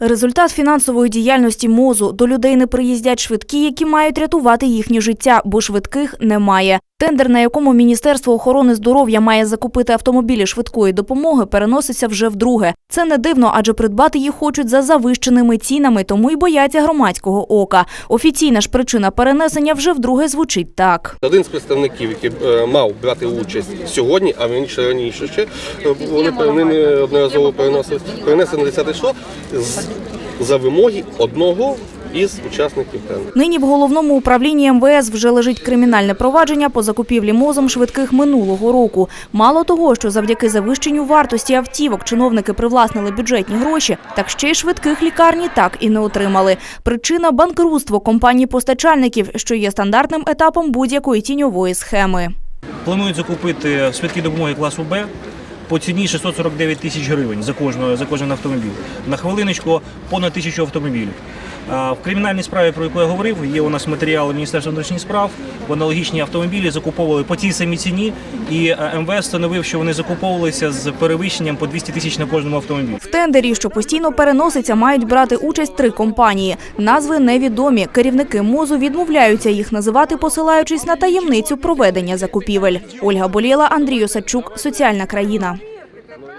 Результат фінансової діяльності мозу до людей не приїздять швидкі, які мають рятувати їхнє життя, бо швидких немає. Тендер, на якому Міністерство охорони здоров'я має закупити автомобілі швидкої допомоги, переноситься вже вдруге. Це не дивно, адже придбати їх хочуть за завищеними цінами, тому й бояться громадського ока. Офіційна ж причина перенесення вже вдруге звучить так. Один з представників, який е, мав брати участь сьогодні, а він ще раніше ще е, вони неодноразово переносили перенесли на 10 число з за вимоги одного із учасників тендеру. Нині в головному управлінні МВС вже лежить кримінальне провадження по закупівлі мозом швидких минулого року. Мало того, що завдяки завищенню вартості автівок чиновники привласнили бюджетні гроші, так ще й швидких лікарні так і не отримали. Причина банкрутство компаній постачальників, що є стандартним етапом будь-якої тіньової схеми. Планують закупити швидкі допомоги класу Б по ціні 649 тисяч гривень за кожного за кожен автомобіль. На хвилиночку понад тисячу автомобілів. В кримінальній справі, про яку я говорив, є у нас матеріали Міністерства внутрішніх справ. Аналогічні автомобілі закуповували по тій самій ціні, і е, МВС встановив, що вони закуповувалися з перевищенням по 200 тисяч на кожному автомобілі. В тендері, що постійно переноситься, мають брати участь три компанії. Назви невідомі. Керівники мозу відмовляються їх називати, посилаючись на таємницю проведення закупівель. Ольга Болєла, Андрій Осадчук, Соціальна країна.